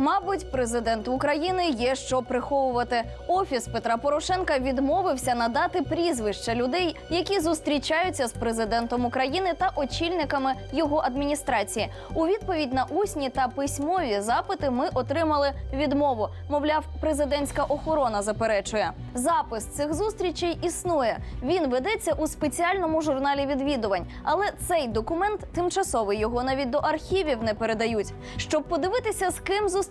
Мабуть, президенту України є що приховувати. Офіс Петра Порошенка відмовився надати прізвища людей, які зустрічаються з президентом України та очільниками його адміністрації. У відповідь на усні та письмові запити ми отримали відмову. Мовляв, президентська охорона заперечує. Запис цих зустрічей існує. Він ведеться у спеціальному журналі відвідувань, але цей документ тимчасовий його навіть до архівів не передають. Щоб подивитися, з ким зустрічаються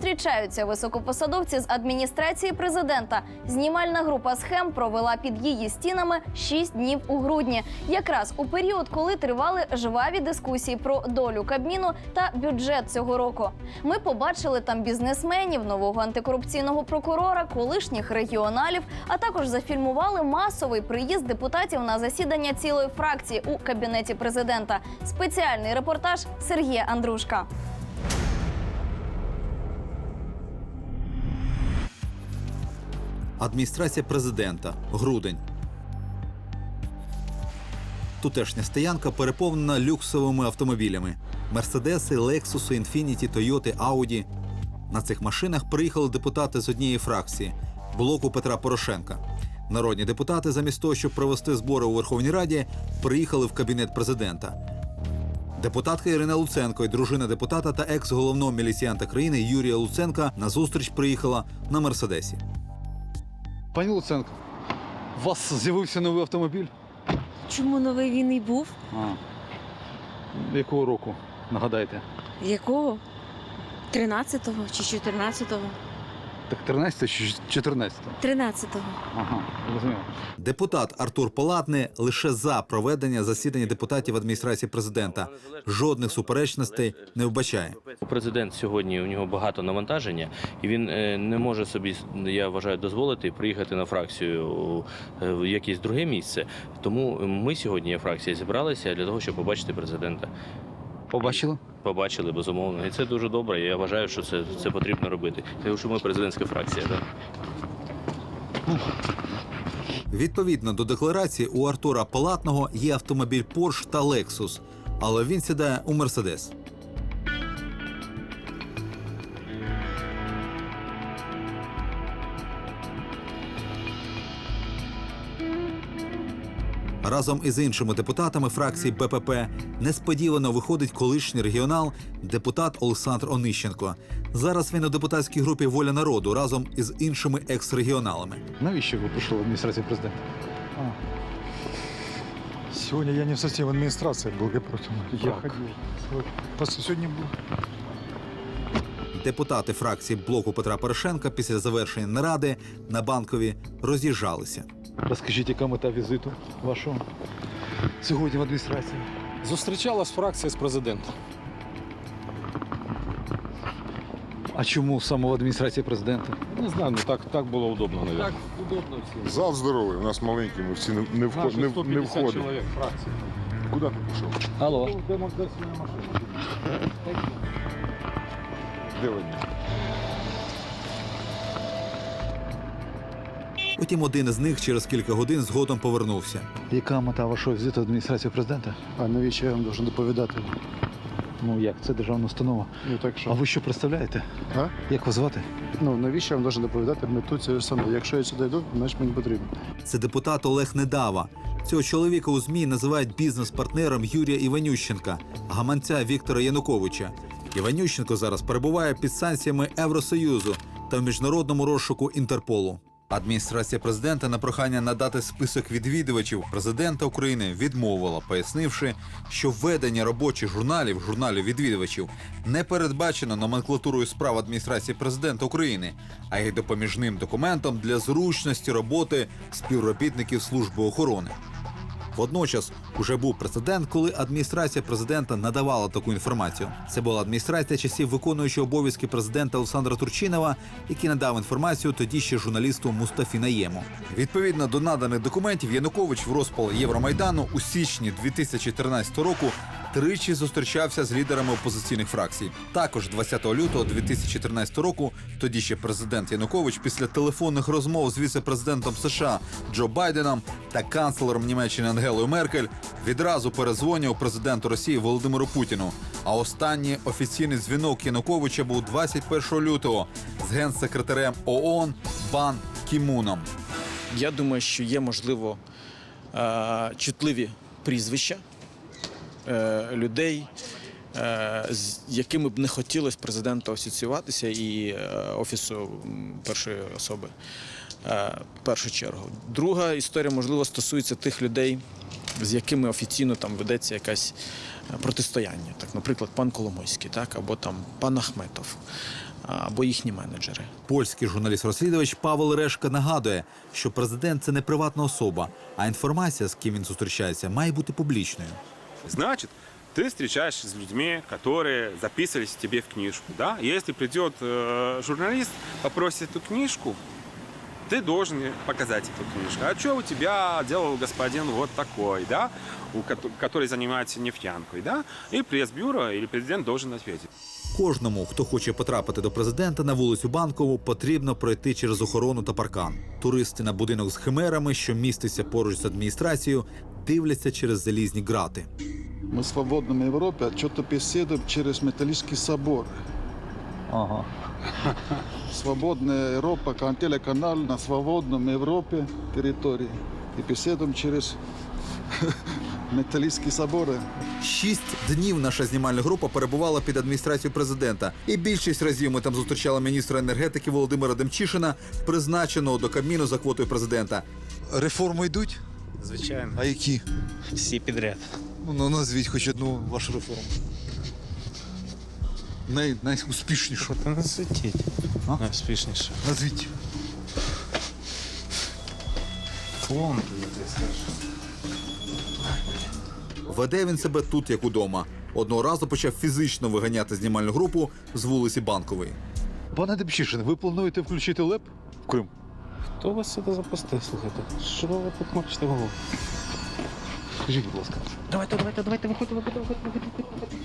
високопосадовці з адміністрації президента. Знімальна група схем провела під її стінами 6 днів у грудні, якраз у період, коли тривали жваві дискусії про долю Кабміну та бюджет цього року. Ми побачили там бізнесменів, нового антикорупційного прокурора, колишніх регіоналів, а також зафільмували масовий приїзд депутатів на засідання цілої фракції у кабінеті президента. Спеціальний репортаж Сергія Андрушка. Адміністрація президента. Грудень. Тутешня стоянка переповнена люксовими автомобілями: Мерседеси, Лексуси, Інфініті, Тойоти, Ауді. На цих машинах приїхали депутати з однієї фракції блоку Петра Порошенка. Народні депутати, замість того, щоб провести збори у Верховній Раді, приїхали в кабінет президента. Депутатка Ірина Луценко і дружина депутата та екс-головного міліціянта країни Юрія Луценка на зустріч приїхала на Мерседесі. Пані Луценко, у вас з'явився новий автомобіль? Чому новий він і був? А. Якого року? Нагадайте. Якого? 13-го чи 14-го? Так 13 чи 14? 13-го. Ага, розумію. Депутат Артур Палатний лише за проведення засідання депутатів адміністрації президента. Жодних суперечностей не вбачає. Президент сьогодні у нього багато навантаження, і він е, не може собі, я вважаю, дозволити приїхати на фракцію е, в якесь друге місце. Тому ми сьогодні, як фракція, зібралися для того, щоб побачити президента. Побачили? Побачили безумовно, і це дуже добре. Я вважаю, що це, це потрібно робити. Тому що ми президентська фракція. Так? Відповідно до декларації, у Артура Палатного є автомобіль Порш та Lexus, але він сідає у Мерседес. Разом із іншими депутатами фракції БПП несподівано виходить колишній регіонал, депутат Олександр Онищенко. Зараз він у депутатській групі Воля народу разом із іншими екс-регіоналами. Навіщо ви прийшли в адміністрацію президента? Сегодня я не в составе администрации благопротивно. Як? Просто сегодня был. Депутати фракції блоку Петра Порошенка після завершення наради на банкові роз'їжджалися. Розкажіть, яка мета візиту вашого сьогодні в адміністрації? Зустрічалась фракція з президентом. А чому саме в адміністрації президента? Не знаю, ну так, так було удобно, мабуть. Так, удобно всім. Зал здоровий, у нас маленький, ми всі не, не, вход, Наші не, не 150 входимо. чоловік фракції. Куди ти пішов? Алло. Демократична машина. Де вони? Утім, один із них через кілька годин згодом повернувся. Яка мета вашого візиту в адміністрацію президента? А навіщо я вам должен доповідати? Ну як, це державна установа. Ну так А ви що представляєте? А? Як вас звати? Ну навіщо я вам должен доповідати мету цієї саме? Якщо я сюди йду, значить мені потрібно. Це депутат Олег Недава. Цього чоловіка у ЗМІ називають бізнес-партнером Юрія Іванющенка, гаманця Віктора Януковича. Іванющенко зараз перебуває під санкціями Євросоюзу та в міжнародному розшуку Інтерполу. Адміністрація президента на прохання надати список відвідувачів президента України відмовила, пояснивши, що введення робочих журналів журналів відвідувачів не передбачено номенклатурою справ адміністрації президента України, а й допоміжним документом для зручності роботи співробітників служби охорони. Водночас уже був прецедент, коли адміністрація президента надавала таку інформацію. Це була адміністрація часів виконуючого обов'язки президента Олександра Турчинова, який надав інформацію тоді ще журналісту Мустафі Наєму. Відповідно до наданих документів, Янукович в розпал Євромайдану у січні 2013 року тричі зустрічався з лідерами опозиційних фракцій. Також 20 лютого 2013 року тоді ще президент Янукович після телефонних розмов з віце-президентом США Джо Байденом та канцлером Німеччини Ангелою Меркель відразу перезвонив президенту Росії Володимиру Путіну. А останній офіційний дзвінок Януковича був 21 лютого з генсекретарем ООН Бан Кімуном. Я думаю, що є можливо е, чутливі прізвища людей, е, з якими б не хотілося президента асоціюватися і е, офісу першої особи. е, В першу чергу. Друга історія, можливо, стосується тих людей, з якими офіційно там ведеться якесь е, протистояння. Так, наприклад, пан Коломойський, так, або там пан Ахметов, або їхні менеджери. Польський журналіст-розслідувач Павел Решка нагадує, що президент це не приватна особа, а інформація, з ким він зустрічається, має бути публічною. Значит, ты встречаешься с людьми, которые записывались тебе в книжку, да? И Если придет э, журналист, попросит эту книжку, ты должен показать эту книжку. А что у тебя делал господин вот такой, да? У, кото- который занимается нефтянкой, да? И пресс-бюро или президент должен ответить. Кожному, хто хоче потрапити до президента на вулицю Банкову, потрібно пройти через охорону та паркан. Туристи на будинок з химерами, що міститься поруч з адміністрацією, дивляться через залізні грати. Мы в Европе, а что-то беседуем через металлический собор. Ага. Свободная Европа, кан- телеканал на свободном Европе территории. И беседуем через металлические соборы. Шість днів наша знімальна група перебувала під адміністрацією президента, і більшість разів ми там зустрічали міністра енергетики Володимира Демчишина, призначеного до Кабміну за квотою президента. Реформи йдуть? Звичайно, А які? всі підряд. Ну, ну назвіть хоч одну вашу реформу. Най, найуспішнішу. Та. А? Найуспішніше. Назвіть. Клон. Веде він себе тут, як удома. Одного разу почав фізично виганяти знімальну групу з вулиці Банкової. Пане Демчишин, ви плануєте включити ЛЕП в Крим? Хто вас сюди запустив, слухайте? Що ви тут мочите голову? Скажіть, будь ласка. Давайте, давайте, давайте, виходьте, виходьте, виходьте, виходьте, виходьте.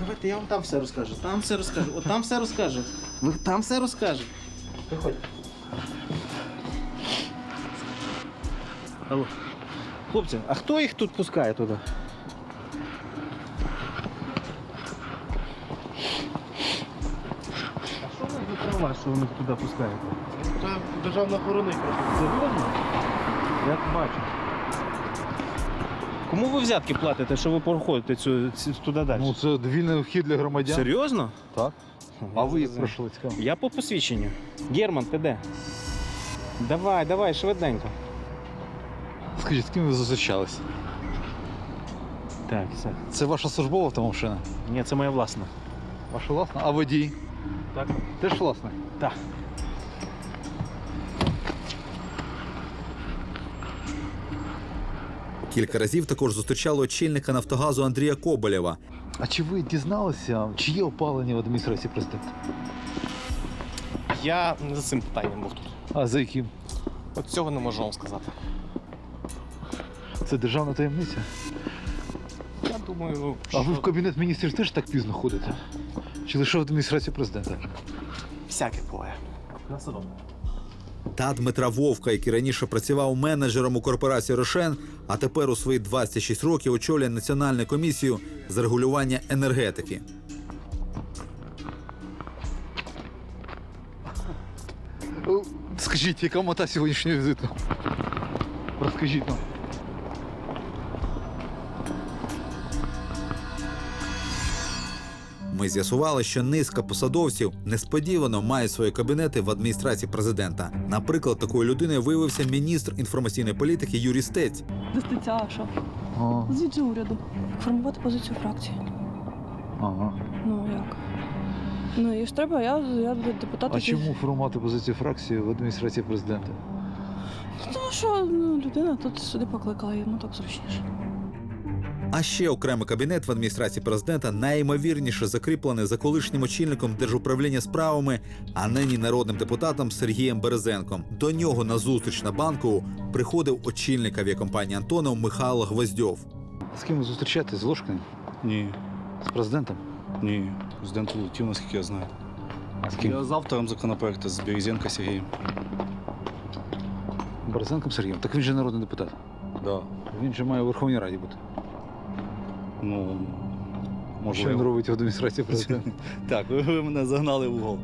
Давайте, я вам там все розкажу. Там все розкажу. От там все розкажу. Ви там все розкажу. Виходь. Алло. Хлопці, а хто їх тут пускає туди? А що у за права, що їх туди пускаєте? Це державна охорона їх Серйозно? Я бачу. Кому ви взятки платите, що ви проходите цю, цю- туди далі? Ну, це вільний вхід для громадян. Серйозно? Так. А ви як пройшли цікаво? Я по посвідченню. Герман, ти де? Давай, давай, швиденько. Скажіть, з ким ви зустрічались? Так, все. Це ваша службова автомашина? Ні, це моя власна. Ваша власна? А водій? Так. Теж власна? Так. Кілька разів також зустрічали очільника Нафтогазу Андрія Коболєва. А чи ви дізналися, чи є опалення в адміністрації президента? Я не за цим питанням був тут. А за яким? От цього не можу вам сказати. Це державна таємниця? Я думаю, що... А ви в кабінет міністрів теж так пізно ходите? Чи лише в адміністрацію президента? всяке буває. На. Та Дмитра Вовка, який раніше працював менеджером у корпорації Рошен, а тепер у свої 26 років очолює Національну комісію з регулювання енергетики. Скажіть, яка мета сьогоднішнього візиту? Розкажіть нам. Ми з'ясували, що низка посадовців несподівано мають свої кабінети в адміністрації президента. Наприклад, такою людиною виявився міністр інформаційної політики Юрій Стець. До що? А, Звідси уряду. Формувати позицію фракції. ага. Ну як? Ну і ж треба, я, я депутат. А чому формувати позицію фракції в адміністрації президента? Ну, Тому що ну, людина тут сюди покликала, йому так зручніше. А ще окремий кабінет в адміністрації президента найімовірніше закріплений за колишнім очільником держуправління справами, а нині народним депутатом Сергієм Березенком. До нього на зустріч на банку приходив очільник авіакомпанії Антонов Михайло Гвоздьов. З ким ви зустрічаєтесь? З Ложкиним? Ні. З президентом? Ні. Президент улетів, наскільки я знаю. З Я з автором законопроекту з Березенко Сергієм. Борисенком Сергієм? Так він же народний депутат. Да. Він же має у Верховній Раді бути. Ну, Що він робить в адміністрації президента? Так, ви, ви мене загнали в угол.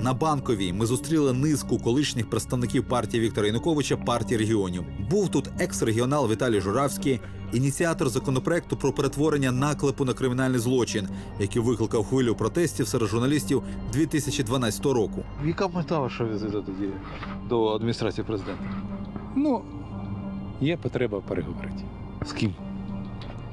На банковій ми зустріли низку колишніх представників партії Віктора Януковича партії регіонів. Був тут екс-регіонал Віталій Журавський, ініціатор законопроекту про перетворення наклепу на кримінальний злочин, який викликав хвилю протестів серед журналістів 2012 року. Яка мета вашого візиту тоді до адміністрації президента? Ну, є потреба переговорити. З ким?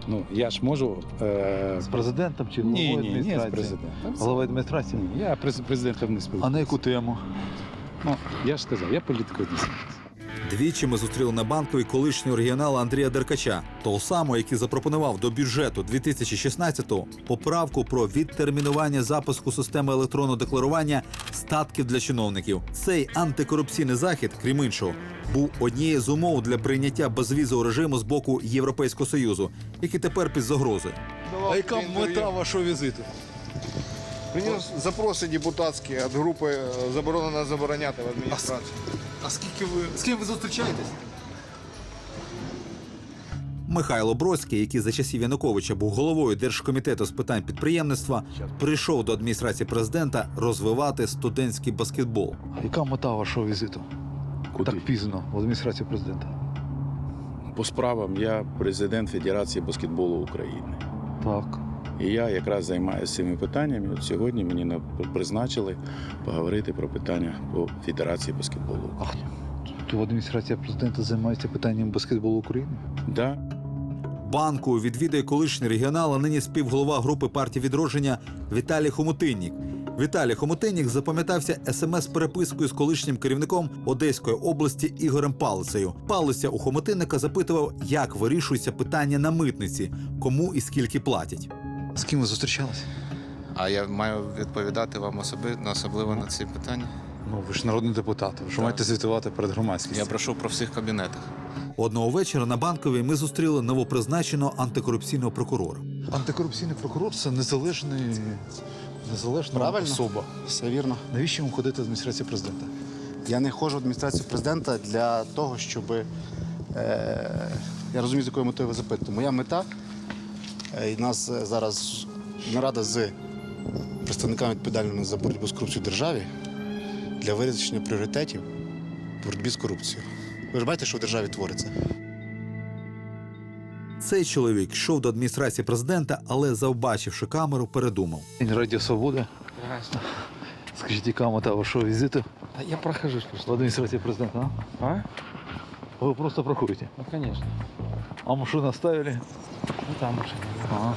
Ну, я ж можу. Е... З президентом чи Ні, головою ні, ні, з адміністрації? президентом. Головою адміністрації? Ні, я през- президентом не спілкуюся. А на яку тему? Ну, я ж сказав, я політикою не займаюся. Двічі ми зустріли на банковій колишнього регіонала Андрія Деркача, того самого, який запропонував до бюджету 2016-го поправку про відтермінування запуску системи електронного декларування статків для чиновників. Цей антикорупційний захід, крім іншого, був однією з умов для прийняття безвізового режиму з боку Європейського союзу, який тепер під загрозою. А яка мета вашого візиту? Принес запроси депутатські від групи е, заборонено забороняти в адміністрації. А скільки ви з ким ви зустрічаєтесь? Михайло Бродський, який за часів Януковича був головою Держкомітету з питань підприємництва, прийшов до адміністрації президента розвивати студентський баскетбол. Яка мета вашого візиту? Куди? Так пізно в адміністрації президента. По справам я президент Федерації баскетболу України. Так. І я якраз займаюся цими питаннями. От сьогодні мені на- призначили поговорити про питання по Федерації баскетболу України. То адміністрація президента займається питанням баскетболу України? Да, Банку відвідує колишній регіонал, а нині співголова групи партії відродження Віталій Хомутиннік. Віталій Хомутиннік запам'ятався смс-перепискою з колишнім керівником Одеської області Ігорем Палицею. Палиця у Хомутинника запитував, як вирішується питання на митниці, кому і скільки платять. З ким ви зустрічалися? А я маю відповідати вам особи, особливо на ці питання. Ну, ви ж народний депутат, ви ж Так. маєте звітувати перед громадськістю. Я прошу про всіх кабінетах. Одного вечора на банковій ми зустріли новопризначеного антикорупційного прокурора. Антикорупційний прокурор це незалежний, незалежна Правильно. особа. Все вірно. Навіщо йому ходити в адміністрацію президента? Я не ходжу в адміністрацію президента для того, щоб. Е, я розумію, з якою метою ви запитуєте. Моя мета, і нас е, зараз нарада з представниками відповідальними за боротьбу з корупцією в державі для вирішення пріоритетів в боротьбі з корупцією. Ви ж бачите, що в державі твориться. Цей чоловік йшов до адміністрації президента, але, завбачивши камеру, передумав. Радіо Свобода. Скажіть, яка мета вашого візиту Я прохожусь в адміністрації президента? А? А? Ви просто проходите. Ну, конечно. А машину оставили? Ну там уже. Ага.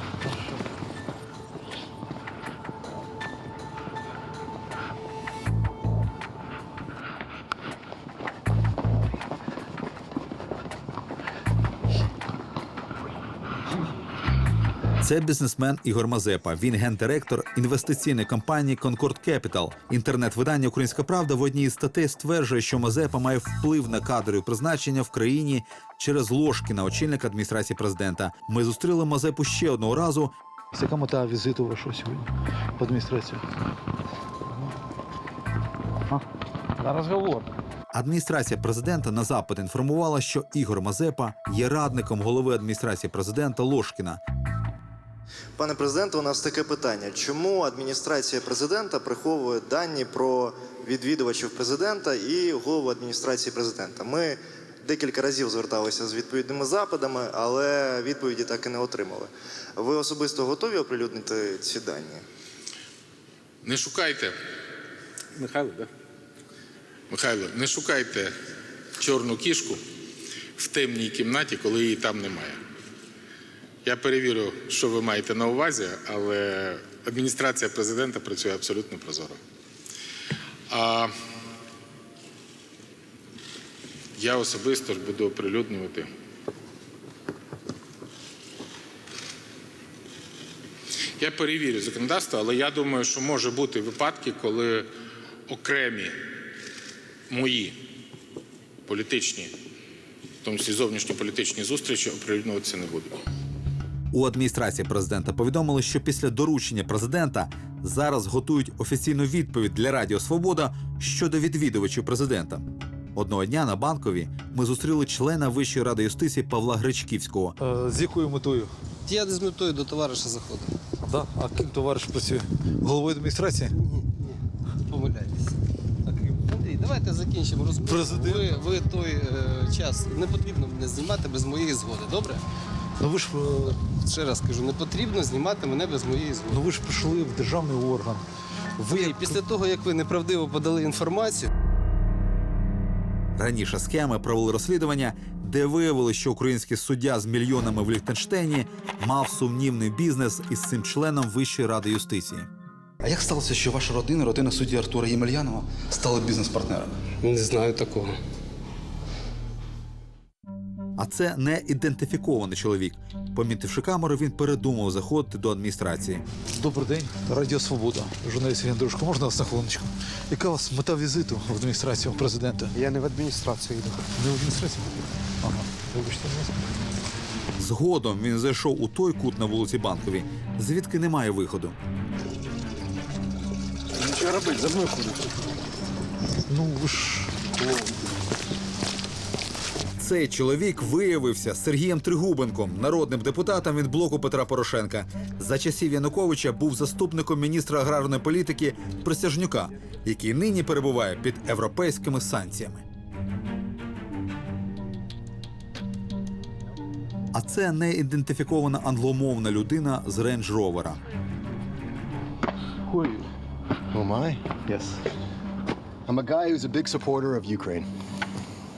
Це бізнесмен Ігор Мазепа. Він гендиректор інвестиційної компанії Concord Capital. Інтернет-видання Українська Правда в одній із статей стверджує, що Мазепа має вплив на кадрові призначення в країні через ложки на очільника адміністрації президента. Ми зустріли Мазепу ще одного разу. Яка мета візиту вашого сьогодні в адміністрацію? На розговор. Адміністрація президента на запит інформувала, що Ігор Мазепа є радником голови адміністрації президента Лошкіна. Пане президенте, у нас таке питання: чому адміністрація президента приховує дані про відвідувачів президента і голову адміністрації президента? Ми декілька разів зверталися з відповідними запитами, але відповіді так і не отримали. Ви особисто готові оприлюднити ці дані? Не шукайте, Михайло, да? Михайло, не шукайте чорну кішку в темній кімнаті, коли її там немає. Я перевірю, що ви маєте на увазі, але адміністрація президента працює абсолютно прозоро. А я особисто ж буду оприлюднювати. Я перевірю законодавство, але я думаю, що може бути випадки, коли окремі мої політичні, в тому числі зовнішньополітичні зустрічі оприлюднюватися не будуть. У адміністрації президента повідомили, що після доручення президента зараз готують офіційну відповідь для Радіо Свобода щодо відвідувачів президента. Одного дня на банкові ми зустріли члена Вищої ради юстиції Павла Гречківського. Е, з якою метою? Я з метою до товариша заходив. Да? А ким товариш працює? Головою адміністрації? Ні, ні, Помиляйтесь. Андрій, давайте закінчимо розмову. Президент. Ви, ви той е, час не потрібно мене знімати без моєї згоди, добре? Ну ви ж е, Ще раз кажу, не потрібно знімати мене без моєї згоди. ну ви ж прийшли в державний орган. Ви І після того, як ви неправдиво подали інформацію, Раніше схеми провели розслідування, де виявили, що український суддя з мільйонами в Ліхтенштейні мав сумнівний бізнес із цим членом Вищої ради юстиції. А як сталося, що ваша родина, родина судді Артура Ємельянова, стала бізнес-партнерами? не знаю такого. А це не ідентифікований чоловік. Помітивши камеру, він передумав заходити до адміністрації. Добрий день, Радіо Свобода. Журналіст Яндрушко, можна вас на хвилиночку? Яка у вас мета візиту в адміністрацію президента? Я не в адміністрацію йду. Не в адміністрацію? Ага. Вибачте, будь. Згодом він зайшов у той кут на вулиці Банковій, звідки немає виходу. Що робити? За мною ходить. Ну ви ж Цей чоловік виявився Сергієм Тригубенком, народним депутатом від блоку Петра Порошенка. За часів Януковича був заступником міністра аграрної політики Присяжнюка, який нині перебуває під європейськими санкціями. А це не ідентифікована англомовна людина з рейндж ровера. Am I? yes. I'm a guy who's a big supporter of Ukraine.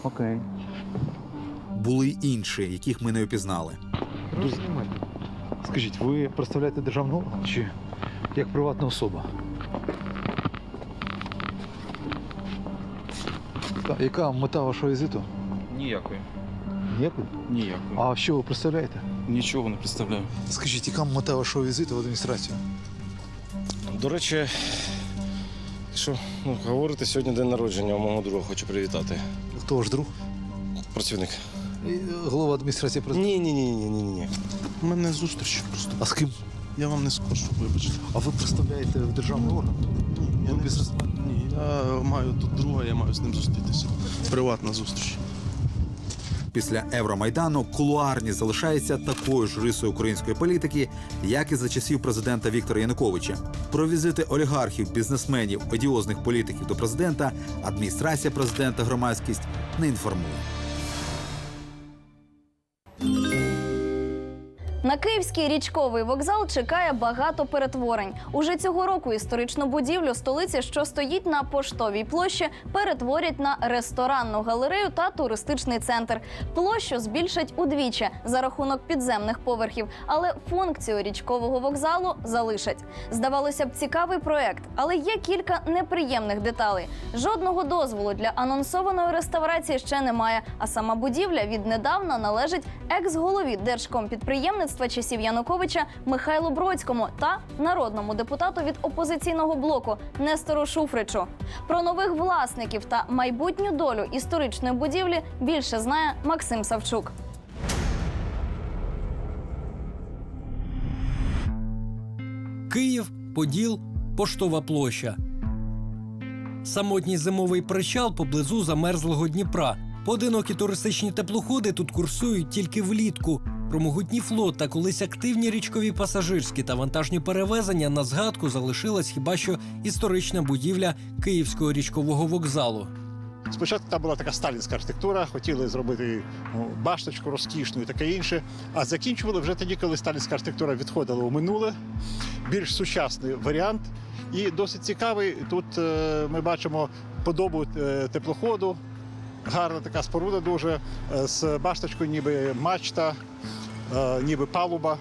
Окей. Були й інші, яких ми не опізнали. Скажіть, ви представляєте державний орган чи як приватна особа? Та, яка мета вашого візиту? Ніякої. Ніякої? Ніякої. А що ви представляєте? Нічого не представляю. Скажіть, яка мета вашого візиту в адміністрацію? До речі, що ну, говорите, сьогодні день народження у мого друга, хочу привітати. Хто ваш друг? Працівник. Е, Голова адміністрації президента. Ні, ні, ні, ні, ні, ні. У мене зустріч просто. А з ким? Я вам не скажу, вибачте. А ви представляєте в державний орган? Я не бізнесмен? Ні, я маю тут друга, я маю з ним зустрітися. Приватна зустріч. Після Евромайдану кулуарність залишається такою ж рисою української політики, як і за часів президента Віктора Януковича. Про візити олігархів, бізнесменів, одіозних політиків до президента адміністрація президента громадськість не інформує. На київський річковий вокзал чекає багато перетворень. Уже цього року історичну будівлю столиці, що стоїть на поштовій площі, перетворять на ресторанну галерею та туристичний центр. Площу збільшать удвічі за рахунок підземних поверхів, але функцію річкового вокзалу залишать. Здавалося б, цікавий проект, але є кілька неприємних деталей. Жодного дозволу для анонсованої реставрації ще немає. А сама будівля віднедавна належить екс-голові держкомпідприємництва часів Януковича Михайлу Бродському та народному депутату від опозиційного блоку Нестору Шуфричу. Про нових власників та майбутню долю історичної будівлі більше знає Максим Савчук. Київ, Поділ, Поштова площа. Самотній зимовий причал поблизу замерзлого Дніпра. Поодинокі туристичні теплоходи тут курсують тільки влітку. Про могутній флот та колись активні річкові пасажирські та вантажні перевезення на згадку залишилась хіба що історична будівля Київського річкового вокзалу. Спочатку там була така сталінська архітектура, хотіли зробити ну, башточку розкішну і таке інше. А закінчували вже тоді, коли сталінська архітектура відходила у минуле. Більш сучасний варіант. І досить цікавий. Тут е, ми бачимо подобу е, теплоходу. Гарна така споруда дуже е, з башточкою, ніби мачта, е, ніби палуба.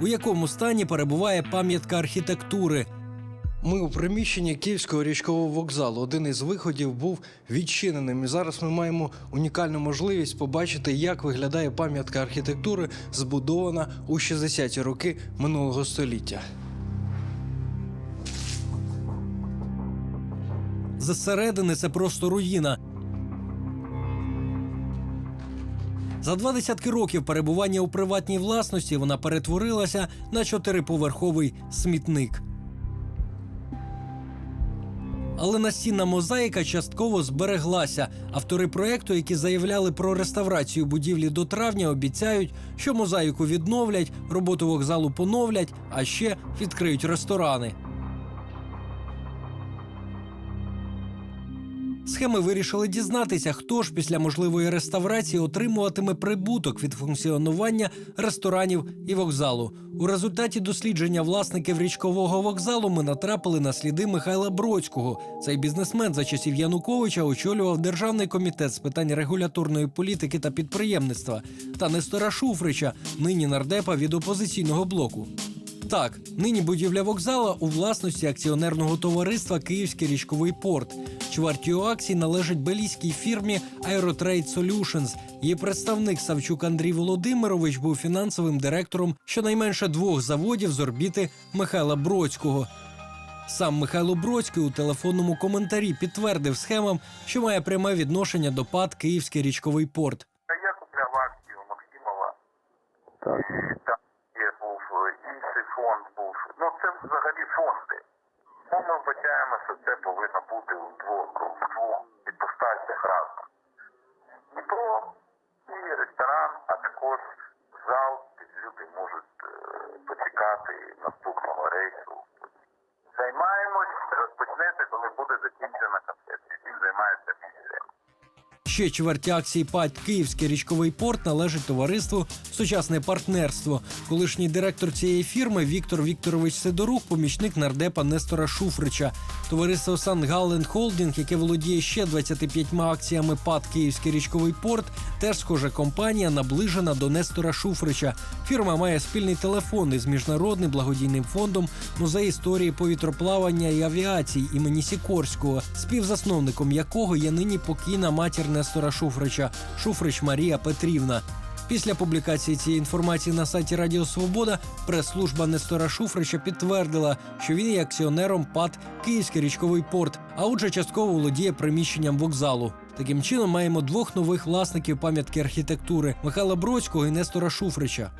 у якому стані перебуває пам'ятка архітектури. Ми у приміщенні Київського річкового вокзалу. Один із виходів був відчиненим. І зараз ми маємо унікальну можливість побачити, як виглядає пам'ятка архітектури, збудована у 60-ті роки минулого століття. Зсередини це просто руїна. За два десятки років перебування у приватній власності вона перетворилася на чотириповерховий смітник. Але настінна мозаїка частково збереглася. Автори проекту, які заявляли про реставрацію будівлі до травня, обіцяють, що мозаїку відновлять, роботу вокзалу поновлять, а ще відкриють ресторани. Схеми вирішили дізнатися, хто ж після можливої реставрації отримуватиме прибуток від функціонування ресторанів і вокзалу. У результаті дослідження власників річкового вокзалу ми натрапили на сліди Михайла Бродського. Цей бізнесмен за часів Януковича очолював державний комітет з питань регуляторної політики та підприємництва та Нестора Шуфрича, нині нардепа від опозиційного блоку. Так, нині будівля вокзала у власності акціонерного товариства Київський річковий порт. Чвертю акцій належить белійській фірмі Aerotrade Solutions. Її представник Савчук Андрій Володимирович був фінансовим директором щонайменше двох заводів з орбіти Михайла Бродського. Сам Михайло Бродський у телефонному коментарі підтвердив схемам, що має пряме відношення до ПАД Київський річковий порт. Я купляв акцію Максимова. Так. Там є був е, інший фонд був. Ну це взагалі фонди. Ну, ми вбачаємо, що це повинно бути у двох в двох іпостасях разом. Дніпро і ресторан, а також зал, де люди можуть е, почекати наступного рейсу. Займаємось, розпочнеться, коли буде закінчена концепція. Він займається. Ще чверть акцій ПАД Київський річковий порт належить товариству Сучасне партнерство. Колишній директор цієї фірми Віктор Вікторович Сидорук, помічник нардепа Нестора Шуфрича. Товариство Сангален Холдінг, яке володіє ще 25 акціями ПАД Київський річковий порт, теж схожа компанія наближена до Нестора Шуфрича. Фірма має спільний телефон із міжнародним благодійним фондом музей історії повітроплавання і авіації імені Сікорського, співзасновником якого є нині покійна матір Нестора Шуфрича Шуфрич Марія Петрівна. Після публікації цієї інформації на сайті Радіо Свобода прес-служба Нестора Шуфрича підтвердила, що він є акціонером ПАД Київський річковий порт, а отже, частково володіє приміщенням вокзалу. Таким чином маємо двох нових власників пам'ятки архітектури Михайла Бродського і Нестора Шуфрича.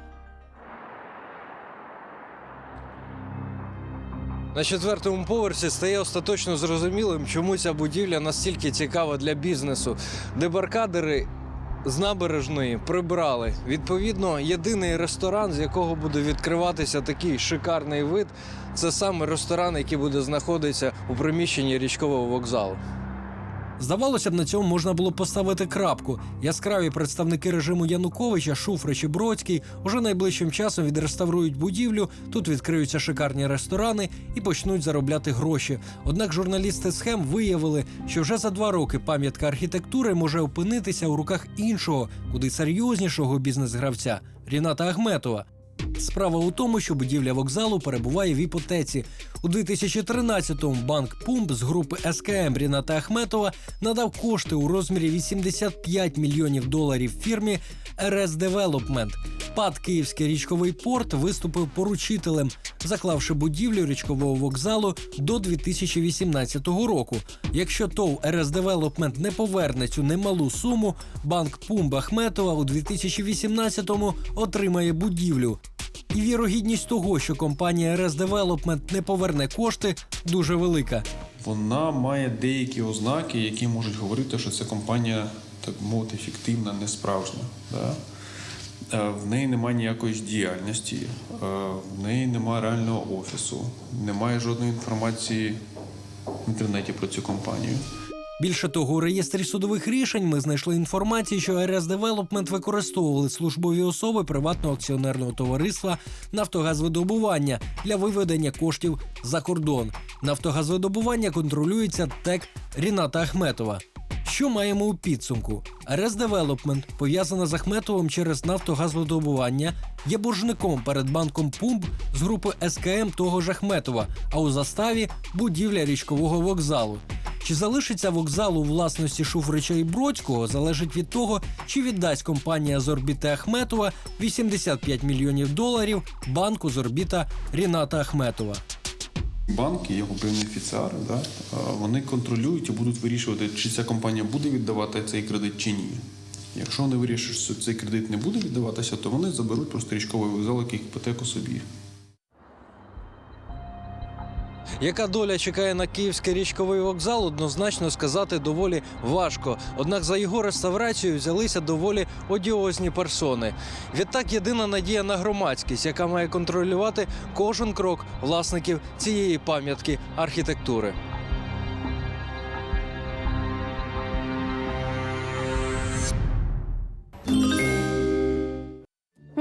На четвертому поверсі стає остаточно зрозумілим, чому ця будівля настільки цікава для бізнесу. Дебаркадери з набережної прибрали. Відповідно, єдиний ресторан, з якого буде відкриватися такий шикарний вид, це саме ресторан, який буде знаходитися у приміщенні річкового вокзалу. Здавалося б, на цьому можна було поставити крапку. Яскраві представники режиму Януковича, Шуфрич і Бродський уже найближчим часом відреставрують будівлю. Тут відкриються шикарні ресторани і почнуть заробляти гроші. Однак журналісти схем виявили, що вже за два роки пам'ятка архітектури може опинитися у руках іншого, куди серйознішого бізнес-гравця Ріната Ахметова. Справа у тому, що будівля вокзалу перебуває в іпотеці. У 2013-му банк Пумп з групи СКМ Ріната Ахметова надав кошти у розмірі 85 мільйонів доларів фірмі РС Девелопмент. ПАД Київський річковий порт виступив поручителем, заклавши будівлю річкового вокзалу до 2018 року. Якщо ТОВ РС Девелопмент не поверне цю немалу суму, банк Пумп Ахметова у 2018-му отримає будівлю. І вірогідність того, що компанія RS Development не поверне кошти, дуже велика. Вона має деякі ознаки, які можуть говорити, що ця компанія, так мовити, фіктивна, не справжня. Да? Е, В неї немає ніякої діяльності, е, в неї немає реального офісу, немає жодної інформації в інтернеті про цю компанію. Більше того, у реєстрі судових рішень ми знайшли інформацію, що RS Development використовували службові особи приватного акціонерного товариства Нафтогазвидобування для виведення коштів за кордон. Нафтогазвидобування контролюється ТЕК Ріната Ахметова. Що маємо у підсумку? РС Девелопмент, пов'язана з Ахметовим через нафтогазвидобування, є боржником перед банком Пумп з групи СКМ того ж Ахметова, а у заставі будівля річкового вокзалу. Чи залишиться вокзал у власності Шуфрича і Бродського, залежить від того, чи віддасть компанія з орбіти Ахметова 85 мільйонів доларів банку з орбіта Ріната Ахметова. Банки, його бенефіціари, да, вони контролюють і будуть вирішувати, чи ця компанія буде віддавати цей кредит чи ні. Якщо вони вирішать, що цей кредит не буде віддаватися, то вони заберуть просто річковий вокзал, як іпотеку собі. Яка доля чекає на київський річковий вокзал, однозначно сказати доволі важко. Однак за його реставрацію взялися доволі одіозні персони. Відтак єдина надія на громадськість, яка має контролювати кожен крок власників цієї пам'ятки архітектури.